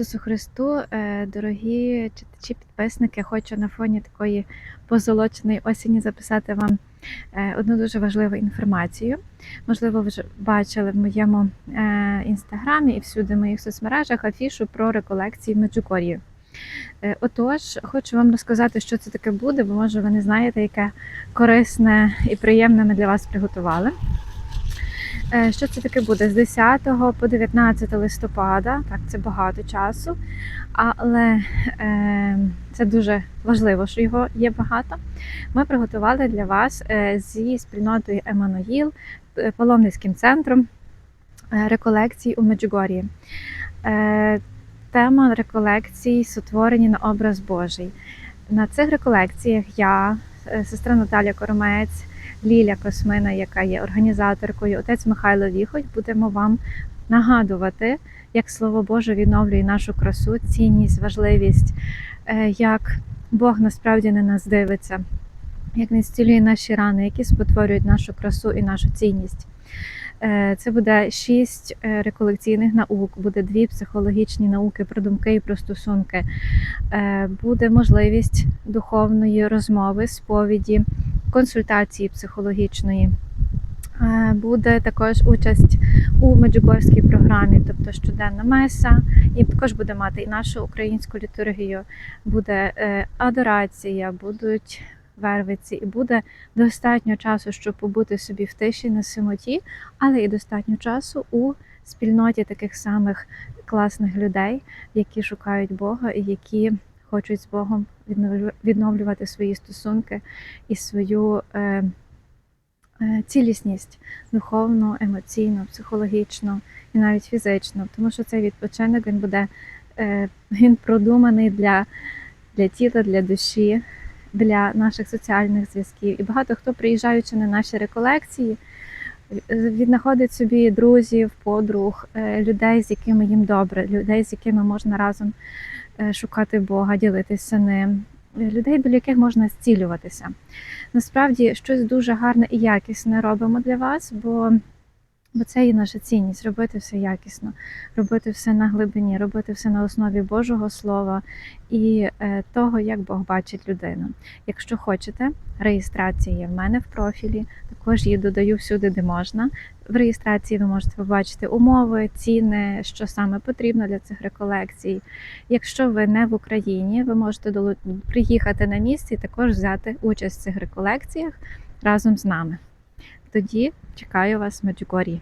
Ісусу Христу, Е, дорогі читачі, підписники, хочу на фоні такої позолоченої осені записати вам е, одну дуже важливу інформацію. Можливо, ви вже бачили в моєму е, інстаграмі і всюди в моїх соцмережах афішу про реколекції. Е, Отож, хочу вам розказати, що це таке буде, бо може ви не знаєте, яке корисне і приємне ми для вас приготували. Е, Що це таке буде? З 10 по 19 листопада, так, це багато часу, але е, це дуже важливо, що його є багато. Ми приготували для вас е, зі спільнотою Еммануїл, е, паломницьким центром е, реколекцій у Меджугор'ї. Е, Тема реколекцій сотворені на образ Божий. На цих реколекціях я, сестра Наталя Коромець, Ліля Космина, яка є організаторкою, отець Михайло Віхоть, будемо вам нагадувати, як Слово Боже відновлює нашу красу, цінність, важливість, е, як Бог насправді на нас дивиться, як Він зцілює наші рани, які спотворюють нашу красу і нашу цінність. Е, Це буде шість е, реколекційних наук, буде дві психологічні науки про думки і про стосунки. Буде можливість духовної розмови, сповіді, консультації психологічної. Е, Буде також участь у меджугорській програмі, тобто щоденна меса, і також буде мати і нашу українську літургію, буде е, адорація, будуть вервиці, і буде достатньо часу, щоб побути собі в тиші на самоті, але і достатньо часу у спільноті таких самих класних людей, які шукають Бога і які хочуть з Богом відновлювати свої стосунки і свою е, е, цілісність духовну, емоційну, психологічну і навіть фізичну. Тому що цей відпочинок він буде е, він продуманий для, для тіла, для душі, для наших соціальних зв'язків. І багато хто, приїжджаючи на наші реколекції, віднаходить собі друзів, подруг, людей, з якими їм добре, людей, з якими можна разом шукати Бога, ділитися ним, е, людей, до яких можна зцілюватися. Насправді щось дуже гарне і якісне робимо для вас, бо, бо це і наша цінність робити все якісно, робити все на глибині, робити все на основі Божого Слова і е, того, як Бог бачить людину. Якщо хочете, реєстрація є в мене в профілі, також її додаю всюди, де можна. В реєстрації ви можете побачити умови, ціни, що саме потрібно для цих реколекцій. Якщо ви не в Україні, ви можете долу- приїхати на місце і також взяти участь в цих реколекціях разом з нами. Тоді чекаю вас в Меджугор'ї.